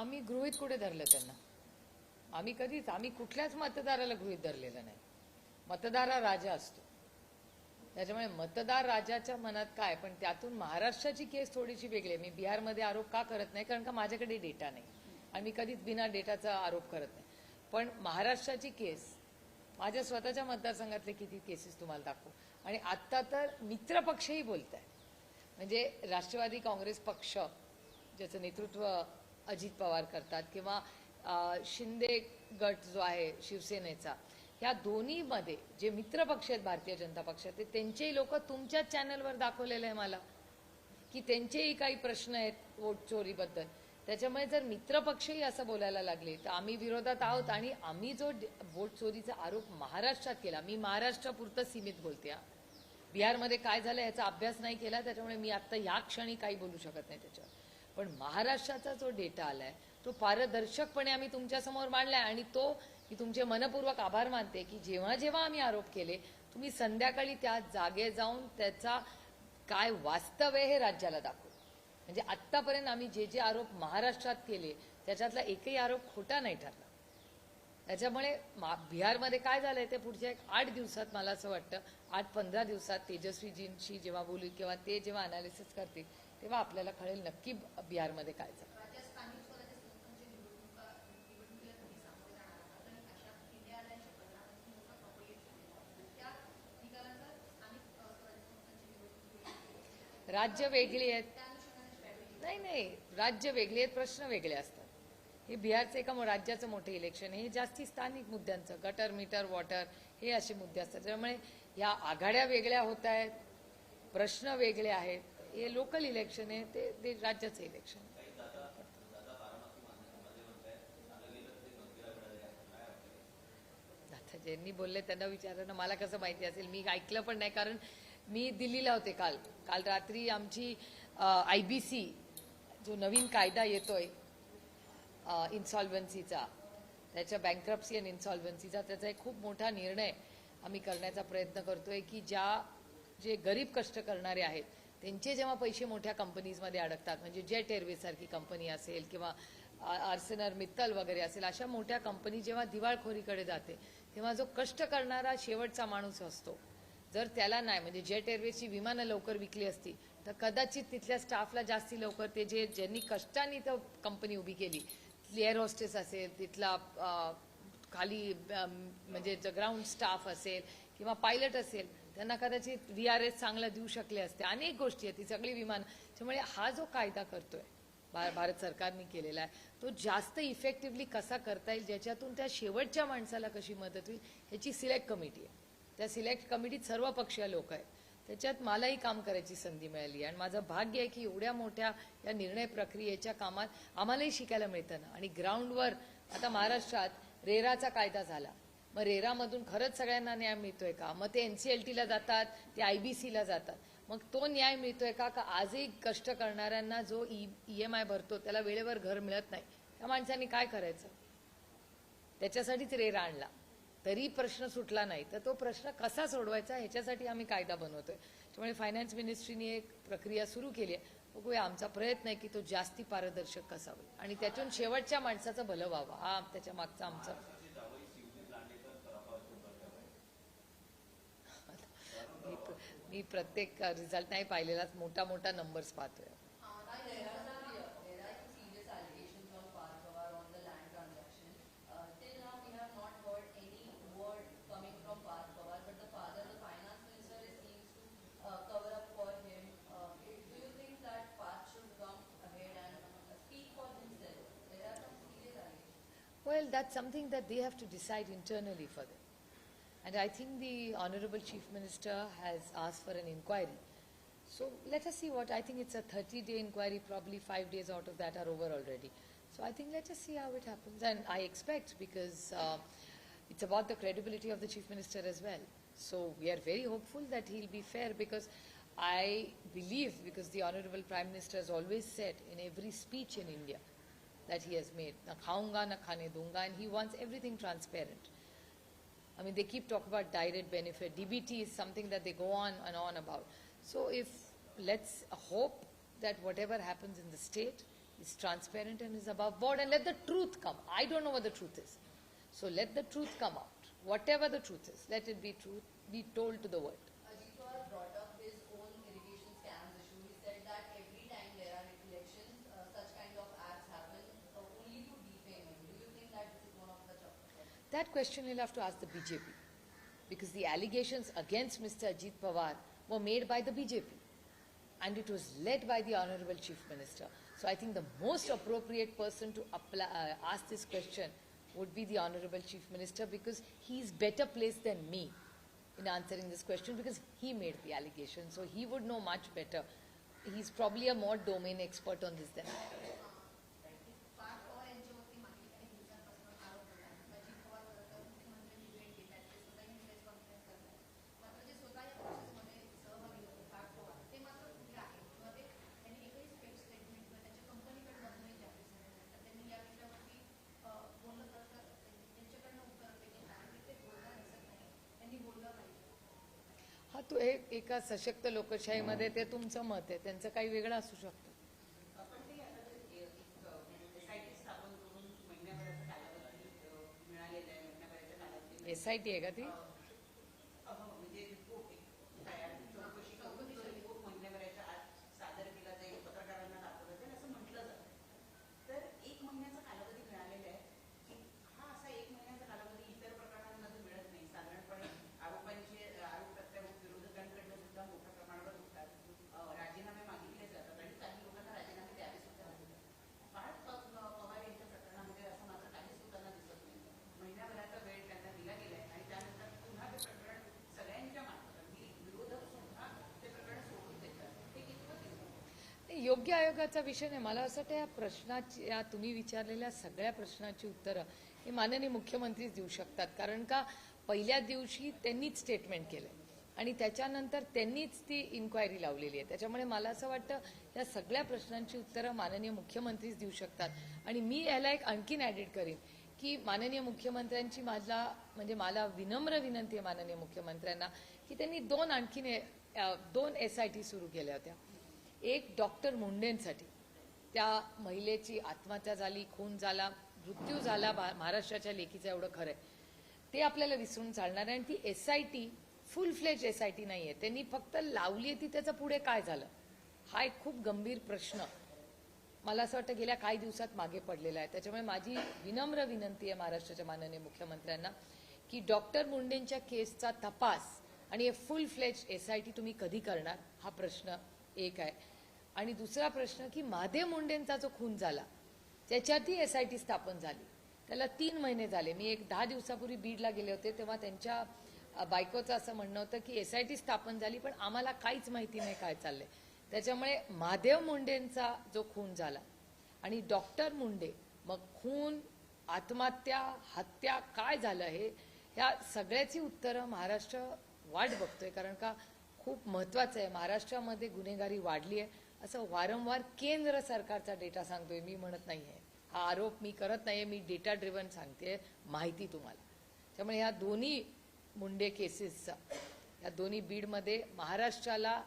आम्ही गृहित कुठे धरलं त्यांना? आम्ही कधीच आम्ही कुठल्याच मतदाराला गृहित धरलेलं नाही. मतदार हा राजा असतो. त्याच्यामुळे मतदार राजाच्या मनात काय? पण त्यातून महाराष्ट्राची केस थोडीशी वेगळी आहे. मी बिहारमध्ये आरोप का करत नाही? कारण का माझ्याकडे डेटा नाही. आणि मी कधीच बिना डेटाचा आरोप करत नाही. पण महाराष्ट्राची केस माझ्या स्वतःच्या मतदारसंघातले किती केसेस तुम्हाला दाखवू? आणि आत्ता तर मित्र पक्षही बोलत आहे म्हणजे राष्ट्रवादी काँग्रेस पक्ष ज्याचं नेतृत्व अजित पवार करतात किंवा शिंदे गट जो आहे शिवसेनेचा ह्या दोन्हीमध्ये जे मित्र पक्ष आहेत भारतीय जनता पक्षाचे त्यांचेही लोक तुमच्याच चॅनलवर दाखवलेले आहे मला की त्यांचेही काही प्रश्न आहेत वोट चोरीबद्दल. त्याच्यामुळे जर मित्र पक्षही असं बोलायला लागले तर आम्ही विरोधात आहोत आणि आम्ही जो वोट चोरीचा आरोप महाराष्ट्रात केला मी महाराष्ट्रापुरतं सीमित बोलते बिहारमध्ये काय झालं याचा अभ्यास नाही केला त्याच्यामुळे मी आता या क्षणी काही बोलू शकत नाही त्याच्यावर. पण महाराष्ट्राचा जो डेटा आलाय तो पारदर्शकपणे आम्ही तुमच्यासमोर मांडलाय आणि तो मी तुमचे मनपूर्वक आभार मानते की जेव्हा जेव्हा आम्ही आरोप केले तुम्ही संध्याकाळी त्या जागे जाऊन त्याचा काय वास्तव आहे हे राज्याला दाखवू. म्हणजे आतापर्यंत आम्ही जे जे आरोप महाराष्ट्रात केले त्याच्यातला एकही आरोप खोटा नाही ठरला. त्याच्यामुळे बिहारमध्ये काय झालंय ते पुढच्या एक आठ दिवसात मला असं वाटतं आठ पंधरा दिवसात तेजस्वीजींशी जेव्हा बोलू किंवा ते जेव्हा अनालिसिस करतील तेव्हा आपल्याला कळेल नक्की बिहारमध्ये काय झालं. राज्य वेगळी आहेत. नाही नाही. राज्य वेगळी आहेत प्रश्न वेगळे असतात. हे बिहारचं एका राज्याचं मोठं इलेक्शन हे जास्ती स्थानिक मुद्द्यांचं गटर मीटर वॉटर हे असे मुद्दे असतात. त्यामुळे या आघाड्या वेगळ्या होत आहेत प्रश्न वेगळे आहेत. हे लोकल इलेक्शन आहे ते ते राज्याचं इलेक्शन दादा आता ज्यांनी बोलले त्यांना विचारणं मला कसं माहिती असेल? मी ऐकलं पण नाही कारण मी दिल्लीला होते काल. काल रात्री आमची आय बी सी जो नवीन कायदा येतोय इन्सॉल्व्हन्सीचा त्याच्या बँक्रप्सी आणि इन्सॉल्वन्सीचा त्याचा एक खूप मोठा निर्णय आम्ही करण्याचा प्रयत्न करतोय की ज्या जे गरीब कष्ट करणारे आहेत त्यांचे जेव्हा पैसे मोठ्या कंपनीजमध्ये अडकतात म्हणजे जेट एअरवेजसारखी कंपनी असेल किंवा आर्सेनर मित्तल वगैरे असेल अशा मोठ्या कंपनी जेव्हा दिवाळखोरीकडे जाते तेव्हा जो कष्ट करणारा शेवटचा माणूस असतो. जर त्याला नाही म्हणजे जेट एअरवेजची विमानं लवकर विकली असती तर कदाचित तिथल्या स्टाफला जास्ती लवकर ते जे ज्यांनी कष्टाने तर कंपनी उभी केली एअर होस्टेस असेल तिथला खाली म्हणजे ग्राउंड स्टाफ असेल किंवा पायलट असेल त्यांना कदाचित व्ही आर एस चांगला देऊ शकले असते. अनेक गोष्टी आहेत. ती सगळी विमान त्यामुळे हा जो कायदा करतोय भारत सरकारने केलेला आहे तो जास्त इफेक्टिव्हली कसा करता येईल ज्याच्यातून त्या शेवटच्या माणसाला कशी मदत होईल ह्याची सिलेक्ट कमिटी आहे. त्या सिलेक्ट कमिटीत सर्व पक्षीय लोक आहेत. त्याच्यात मलाही काम करायची संधी मिळाली आणि माझं भाग्य आहे की एवढ्या मोठ्या या निर्णय प्रक्रियेच्या कामात आम्हालाही शिकायला मिळतं ना. आणि ग्राउंडवर आता महाराष्ट्रात रेराचा कायदा झाला. मग रेरामधून खरंच सगळ्यांना न्याय मिळतोय का? मग ते एनसीएलटीला जातात ते आयबीसीला जातात. मग तो न्याय मिळतोय का? का आजही कष्ट करणाऱ्यांना जो ई एम आय भरतो त्याला वेळेवर घर मिळत नाही? त्या माणसांनी काय करायचं? त्याच्यासाठीच रेरा आणला. तरी प्रश्न सुटला नाही. तर तो प्रश्न कसा सोडवायचा ह्याच्यासाठी आम्ही कायदा बनवतोय. त्यामुळे फायनान्स मिनिस्ट्रीने एक प्रक्रिया सुरू केली आहे. बघूया आमचा प्रयत्न आहे की तो जास्ती पारदर्शक कसा होईल. आणि त्यातून शेवटच्या माणसाचं भलं व्हावं. हा त्याच्या मागचा आमचा मी प्र- मी प्रत्येक रिझल्ट नाही पाहिलेलाच मोठा मोठा नंबर्स पाहतोय. Uh, uh. Uh, uh. Well, that's something that they have to decide internally for them. And I think the Honorable Chief Minister has asked for an inquiry. So let us see what, I think it's a 30-day inquiry, probably five days out of that are over already. So I think let us see how it happens. And I expect, because uh, it's about the credibility of the Chief Minister as well. So we are very hopeful that he'll be fair because I believe, because the Honorable Prime Minister has always said in every speech in India, that he has made. Na khaunga, na khane dunga, and he wants everything transparent. I mean, they keep talking about direct benefit. DBT is something that they go on and on about. So if, let's hope that whatever happens in the state is transparent and is above board and let the truth come. I don't know what the truth is. So let the truth come out. Whatever the truth is, let it be truth, be told to the world. Ajit Pawar brought up his own irrigation scams issue. He said that every time there are elections, uh, such kind of acts happen uh, only to defame him. Do you think that this is one of the ch- That question you'll have to ask the BJP. Because the allegations against Mr. Ajit Pawar were made by the BJP. And it was led by the Honorable Chief Minister. So I think the most appropriate person to apply, uh, ask this question would be the Honorable Chief Minister because he's better placed than me in answering this question because he made the allegation. So he would know much better. He's probably a more domain expert on this than I तो एक एका सशक्त लोकशाहीमध्ये ते तुमचं मत आहे त्यांचं काही वेगळं असू शकतं. एसआयटी एस आय टी आहे का ती म्हणजे रिपोर्ट एक तयार चौकशी करून तो रिपोर्ट महिन्याभराच्या आत सादर केला जाईल पत्रकारांना दाखवलं जाईल असं म्हटलं जातं तर एक महिन्याचा कालावधी मिळालेला आहे की हा असा एक महिन्याचा कालावधी इतर प्रकरणांमध्ये मिळत नाही साधारणपणे आरोपांचे आरोप प्रत्यारोप विरोधकांकडनं सुद्धा मोठ्या प्रमाणावर होतात अ, राजीनामे मागितले जातात आणि काही लोकांना राजीनामे द्यावे सुद्धा लागतात पार्थ प- पवार यांच्या प्रकरणामध्ये असं मात्र काहीच होताना दिसत नाही महिन्याभराचा वेळ त्यांना दिला गेलाय आणि त्यानंतर पुन्हा ते प्रकरण सगळ्यांच्या मार्फत अगदी विरोधक सुद्धा ते प्रकरण सोडून देतात हे कितपत योग्य? नाही, योग्य आयोगाचा विषय नाही. मला असं वाटतं या प्रश्नाची या तुम्ही विचारलेल्या सगळ्या प्रश्नाची उत्तरं हे माननीय मुख्यमंत्रीच देऊ शकतात. कारण का पहिल्या दिवशी त्यांनीच स्टेटमेंट केलं आणि त्याच्यानंतर त्यांनीच ती इन्क्वायरी लावलेली आहे. त्याच्यामुळे मला असं वाटतं या सगळ्या प्रश्नांची उत्तरं माननीय मुख्यमंत्रीच देऊ शकतात. आणि मी याला एक आणखीन ॲडिट करीन की माननीय मुख्यमंत्र्यांची माझा म्हणजे मला विनम्र विनंती आहे माननीय मुख्यमंत्र्यांना की त्यांनी दोन आणखीन ए- दोन एस आय टी सुरू केल्या होत्या. एक डॉक्टर मुंडेंसाठी. त्या महिलेची आत्महत्या झाली खून झाला मृत्यू झाला महाराष्ट्राच्या लेखीचं एवढं खरं आहे. ते आपल्याला विसरून चालणार आहे आणि ती S I T full fledged S I T नाही आहे. त्यांनी फक्त लावली आहे ती त्याचं पुढे काय झालं? हा एक खूप गंभीर प्रश्न. मला असं वाटतं गेल्या काही दिवसात मागे पडलेला आहे. त्याच्यामुळे माझी विनम्र विनंती आहे महाराष्ट्राच्या माननीय मुख्यमंत्र्यांना की डॉक्टर मुंडेंच्या केसचा तपास आणि हे full fledged S I T तुम्ही कधी करणार? हा प्रश्न एक आहे. आणि दुसरा प्रश्न की महादेव मुंडेंचा जो खून झाला त्याच्यातही एस आय टी स्थापन झाली. त्याला तीन महिने झाले. मी एक दहा दिवसापूर्वी बीडला गेले होते तेव्हा त्यांच्या बायकोचं असं म्हणणं होतं की एस आय टी स्थापन झाली पण आम्हाला काहीच माहिती नाही काय चाललंय. त्याच्यामुळे महादेव मुंडेंचा जो खून झाला आणि डॉक्टर मुंडे मग खून आत्महत्या हत्या काय झालं हे ह्या सगळ्याची उत्तरं महाराष्ट्र वाट बघतोय. कारण का खूप महत्वाचं आहे. महाराष्ट्रामध्ये गुन्हेगारी वाढली आहे. असं वारंवार केंद्र सरकारचा डेटा सांगतोय. मी म्हणत नाहीये. हा आरोप मी करत नाहीये. मी डेटा ड्रिव्हन सांगते माहिती तुम्हाला. त्यामुळे ह्या दोन्ही मुंडे केसेसचा या दोन्ही बीडमध्ये महाराष्ट्राला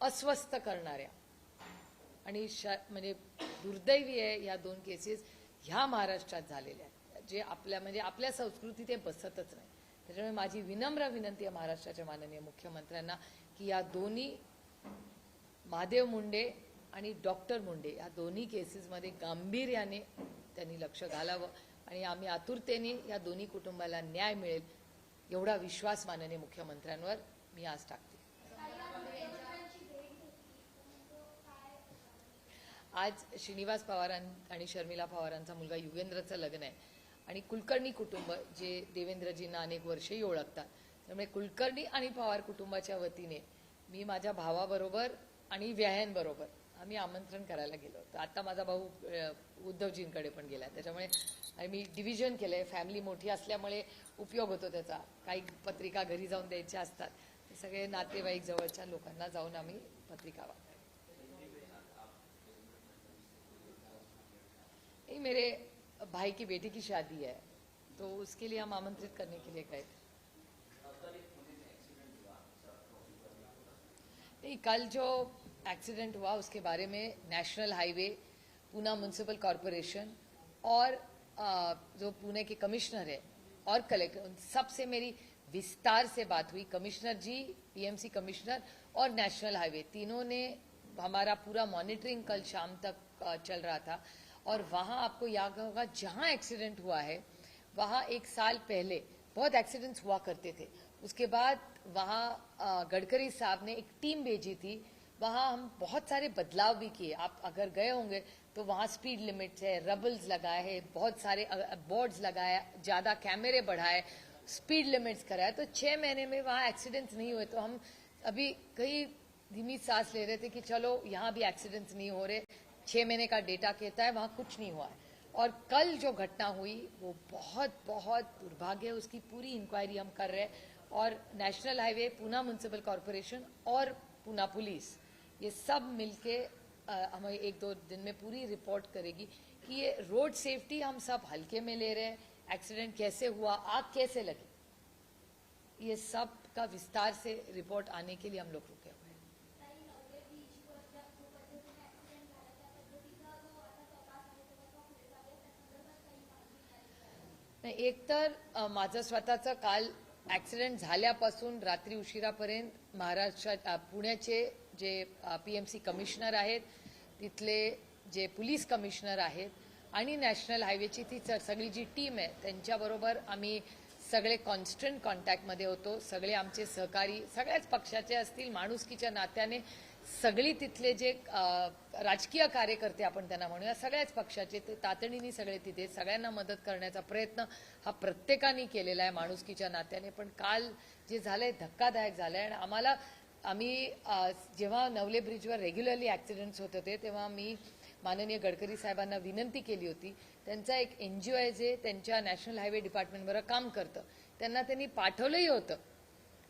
अस्वस्थ करणाऱ्या आणि श- म्हणजे दुर्दैवी आहे या दोन केसेस ह्या महाराष्ट्रात झालेल्या आहेत. जे आपल्या म्हणजे आपल्या संस्कृतीत हे बसतच नाही. त्याच्यामुळे माझी विनम्र विनंती आहे महाराष्ट्राच्या माननीय मुख्यमंत्र्यांना की या दोन्ही महादेव मुंडे आणि डॉक्टर मुंडे या दोन्ही केसेसमध्ये गांभीर्याने त्यांनी लक्ष घालावं आणि आम्ही आतुरतेने या दोन्ही कुटुंबाला न्याय मिळेल एवढा विश्वास माननीय मुख्यमंत्र्यांवर मी आज टाकते. आज श्रीनिवास पवारां आणि शर्मिला पवारांचा मुलगा युगेंद्रचं लग्न आहे. आणि कुलकर्णी कुटुंब जे देवेंद्रजींना अनेक वर्षेही ओळखतात. त्यामुळे कुलकर्णी आणि पवार कुटुंबाच्या वतीने मी माझ्या भावाबरोबर आणि व्यायांबरोबर आम्ही आमंत्रण करायला गेलो होतो. आता माझा भाऊ उद्धवजींकडे पण गेला त्याच्यामुळे आम्ही डिव्हिजन केलंय. फॅमिली मोठी असल्यामुळे उपयोग होतो त्याचा. काही पत्रिका घरी जाऊन द्यायच्या असतात. ते सगळे नातेवाईक जवळच्या लोकांना जाऊन आम्ही पत्रिका वाटतो मेरे भाई की बेटी की शादी है तो उसके लिए हम आमंत्रित करने के लिए गए थे। नहीं, कल जो एक्सीडेंट हुआ, उसके बारे में national highway Poona municipal corporation और जो पुणे के कमिश्नर है और कलेक्टर उन सबसे मेरी विस्तार से बात हुई कमिश्नर जी पीएमसी कमिश्नर और नेशनल हाईवे तीनों ने हमारा पूरा मॉनिटरिंग कल शाम तक चल रहा था। और वहाँ आपको याद होगा, जहाँ एक्सीडेंट हुआ है, वहाँ एक साल पहले बहुत एक्सीडेंट्स हुआ करते थे। उसके बाद वहाँ गडकरी साहब ने एक टीम भेजी थी। वहाँ हम बहुत सारे बदलाव भी किए। आप अगर गए होंगे तो वहाँ स्पीड लिमिट्स है रबल्स लगाए हैं, बहुत सारे बोर्ड्स लगाए, ज़्यादा कैमरे बढ़ाए स्पीड लिमिट्स कराए। तो छह महीने में वहाँ एक्सीडेंट्स नहीं हुए। तो हम अभी कई धीमी सांस ले रहे थे कि चलो, यहाँ भी एक्सीडेंट्स नहीं हो रहे। छह महीने का डेटा कहता है, वहाँ कुछ नहीं हुआ है। और कल जो घटना हुई, वो बहुत बहुत दुर्भाग्य है, उसकी पूरी इंक्वायरी हम कर रहे हैं। और national highway Poona municipal corporation और पूना पुलिस ये सब मिलके हमें एक दो दिन में पूरी रिपोर्ट करेगी कि ये रोड सेफ्टी हम सब हल्के में ले रहे हैं। एक्सीडेंट कैसे हुआ, आग कैसे लगी? ये सब का विस्तार से रिपोर्ट आने के लिए हम लोग नाही एक तर माझं स्वतःचं काल ऍक्सिडेंट झाल्यापासून रात्री उशिरापर्यंत महाराष्ट्रात पुण्याचे जे पीएमसी कमिशनर आहेत तिथले जे पोलीस कमिशनर आहेत आणि नॅशनल हायवेची ती च- सगळी जी टीम आहे त्यांच्याबरोबर आम्ही सगळे कॉन्स्टंट कॉन्टॅक्टमध्ये होतो. सगळे आमचे सहकारी सगळ्याच पक्षाचे असतील माणुसकीच्या नात्याने सगळी तिथले जे राजकीय कार्यकर्ते आपण त्यांना म्हणूया सगळ्याच पक्षाचे ते तातडीने सगळे तिथे सगळ्यांना मदत करण्याचा प्रयत्न हा प्रत्येकाने केलेला आहे माणुसकीच्या नात्याने. पण काल जे झालंय धक्कादायक झालंय आणि आम्हाला आम्ही जेव्हा नवले ब्रिजवर रेग्युलरली ऍक्सिडेंट्स होत होते तेव्हा मी माननीय गडकरी साहेबांना विनंती केली होती त्यांचा एक एन जी ओ आहे जे त्यांच्या नॅशनल हायवे डिपार्टमेंटबरोबर काम करतं. त्यांना त्यांनी पाठवलंही होतं.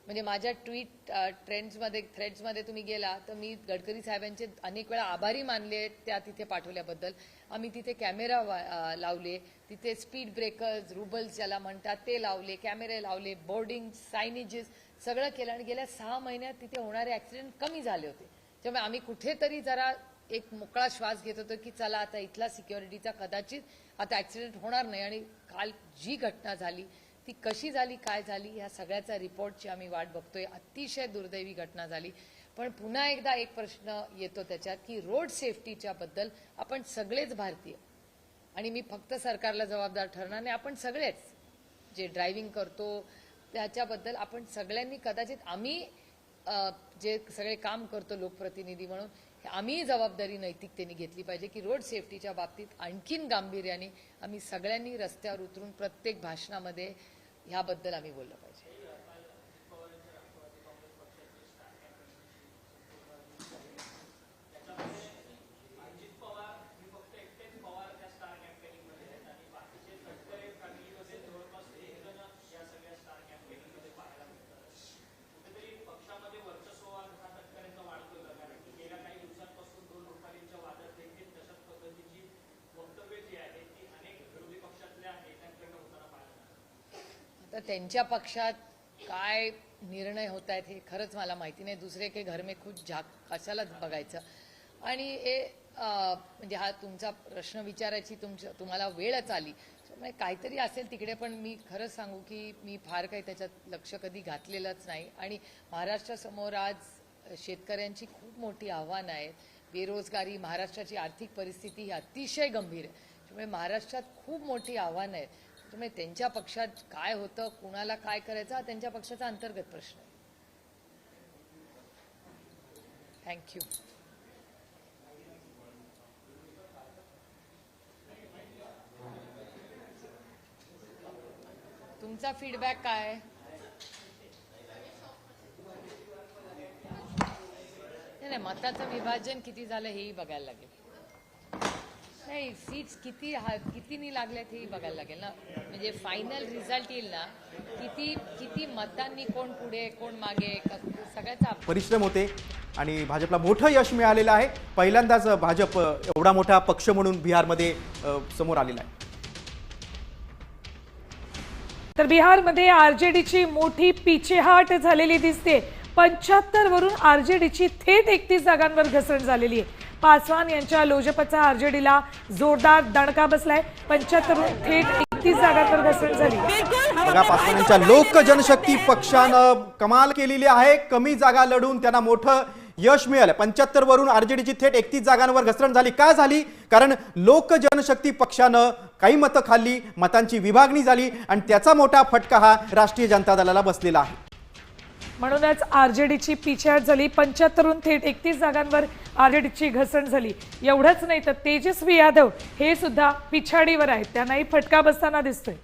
म्हणजे माझ्या ट्विट ट्रेंड्समध्ये थ्रेड्समध्ये तुम्ही गेला तर मी गडकरी साहेबांचे अनेक वेळा आभारी मानले त्या तिथे पाठवल्याबद्दल. आम्ही तिथे कॅमेरा वा- लावले तिथे स्पीड ब्रेकर्स रुबल्स ज्याला म्हणतात ते लावले कॅमेरे लावले बोर्डिंग सायनेजेस सगळं केलं आणि गेल्या सहा महिन्यात तिथे होणारे ऍक्सिडेंट कमी झाले होते. त्यामुळे आम्ही कुठेतरी जरा एक मोकळा श्वास घेत होतो की चला आता इथला सिक्युरिटीचा कदाचित आता ऍक्सिडेंट होणार नाही आणि काल जी घटना झाली ती कशी झाली काय झाली ह्या सगळ्याचा रिपोर्टची आम्ही वाट बघतोय. अतिशय दुर्दैवी घटना झाली. पण पुन्हा एकदा एक प्रश्न येतो त्याच्यात की रोड सेफ्टीच्या बद्दल आपण सगळेच भारतीय. आणि मी फक्त सरकारला जबाबदार ठरणार नाही आपण सगळेच जे ड्रायव्हिंग करतो त्याच्याबद्दल आपण सगळ्यांनी कदाचित आम्ही जे सगळे काम करतो लोकप्रतिनिधी म्हणून हे आम्ही जबाबदारी नैतिकतेने घेतली पाहिजे की रोड सेफ्टीच्या बाबतीत आणखीन गांभीर्याने आम्ही सगळ्यांनी रस्त्यावर उतरून प्रत्येक भाषणामध्ये ह्याबद्दल आम्ही बोललो. त्यांच्या पक्षात काय निर्णय होत आहेत हे खरंच मला माहिती नाही. दुसरे काही घर मे खुद झाक कशालाच बघायचं. आणि हे म्हणजे हा तुमचा प्रश्न विचारायची तुमच्या तुम्हाला वेळच आली. त्यामुळे काहीतरी असेल तिकडे पण मी खरंच सांगू की मी फार काही त्याच्यात लक्ष कधी घातलेलंच नाही. आणि महाराष्ट्रासमोर आज शेतकऱ्यांची खूप मोठी आव्हानं आहेत बेरोजगारी महाराष्ट्राची आर्थिक परिस्थिती ही अतिशय गंभीर आहे. त्यामुळे महाराष्ट्रात खूप मोठी आव्हानं आहेत त्यामुळे त्यांच्या पक्षात काय होतं कुणाला काय करायचं हा त्यांच्या पक्षाचा अंतर्गत प्रश्न आहे. थँक्यू तुमचा फीडबॅक काय नाही नाही मताचं विभाजन किती झालं हेही बघायला लागेल. नाही सीट्स किती हा कितीनी लागल्यात हेही बघायला लागेल ना. म्हणजे फायनल रिझल्ट येईल ना किती किती मतांनी कोण पुढे कोण मागे सगळ्याचा परिश्रम होते आणि भाजपला मोठं यश मिळालेलं आहे. पहिल्यांदाच भाजप एवढा मोठा पक्ष म्हणून बिहारमध्ये समोर आलेला आहे. तर बिहारमध्ये आरजेडीची मोठी पिछेहाट झालेली दिसते. पंच्याहत्तर वरून आरजेडीची थेट एकतीस जागांवर घसरण झालेली आहे. पासवान यांच्या लोजपचा आरजेडीला जोरदार दणका बसलाय. पंच्याहत्तरहून थेट एकतीस जागांवर घसरण झाली. बघा पासवानांच्या लोक जनशक्ती पक्षानं कमाल केलेली आहे. कमी जागा लढून त्यांना मोठं यश मिळालं. पंच्याहत्तर वरून आरजेडीची थेट एकतीस जागांवर घसरण झाली. का झाली? कारण लोक जनशक्ती पक्षानं काही मतं खाल्ली मतांची विभागणी झाली आणि त्याचा मोठा फटका हा राष्ट्रीय जनता दलाला बसलेला आहे. म्हणूनच आरजेडीची पिछेहाट झाली. पंच्याहत्तरून थेट एकतीस जागांवर आरजेडीची घसरण झाली. एवढंच नाही तर तेजस्वी यादव हे सुद्धा पिछाडीवर आहेत. त्यांनाही फटका बसताना दिसतोय.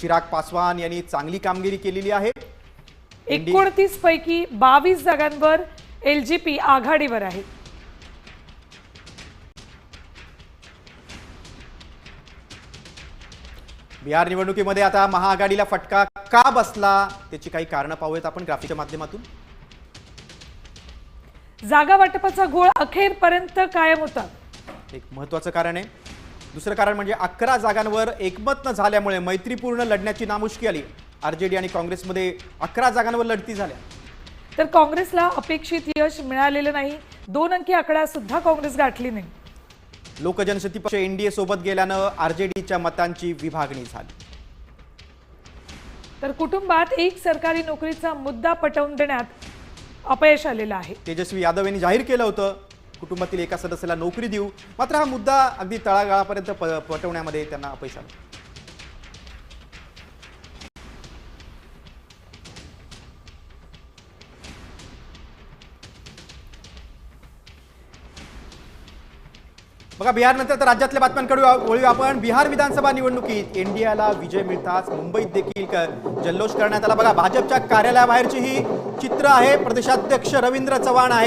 चिराग पासवान यांनी चांगली कामगिरी केलेली आहे. एकोणतीस पैकी बावीस जागांवर एल जी पी आघाडीवर आहे. बिहार निवडणुकीमध्ये आता महाआघाडीला फटका का बसला? त्याची काही कारणं पाहूयात आपण ग्राफिकच्या माध्यमातून. जागा वाटपाचा घोळ अखेरपर्यंत कायम होता. एक महत्वाचं कारण आहे. दुसरं कारण म्हणजे अकरा जागांवर एकमत न झाल्यामुळे मैत्रीपूर्ण लढण्याची नामुष्की आली. आरजेडी आणि काँग्रेसमध्ये अकरा जागांवर लढती झाल्या. तर काँग्रेसला अपेक्षित यश मिळालेलं नाही. दोन अंकी आकडा सुद्धा काँग्रेस गाठली नाही. लोकजनशक्ती पक्ष एनडीए सोबत गेल्यानं आरजेडीच्या मतांची विभागणी झाली. तर कुटुंबात एक सरकारी नोकरीचा मुद्दा पटवून देण्यात अपयश आलेलं आहे. तेजस्वी यादव यांनी जाहीर केलं होतं कुटुंबातील एका सदस्याला नोकरी देऊ. मात्र हा मुद्दा अगदी तळागाळापर्यंत पटवण्यामध्ये त्यांना अपयश आलं. बघा बिहारनंतर तर राज्यातल्या बातम्यांकडे वळू आपण. बिहार विधानसभा निवडणुकीत एनडीएला विजय मिळताच मुंबईत देखील जल्लोष करण्यात आला. बघा भाजपच्या कार्यालयाबाहेरची ही चित्र आहे. प्रदेशाध्यक्ष रवींद्र चव्हाण आहे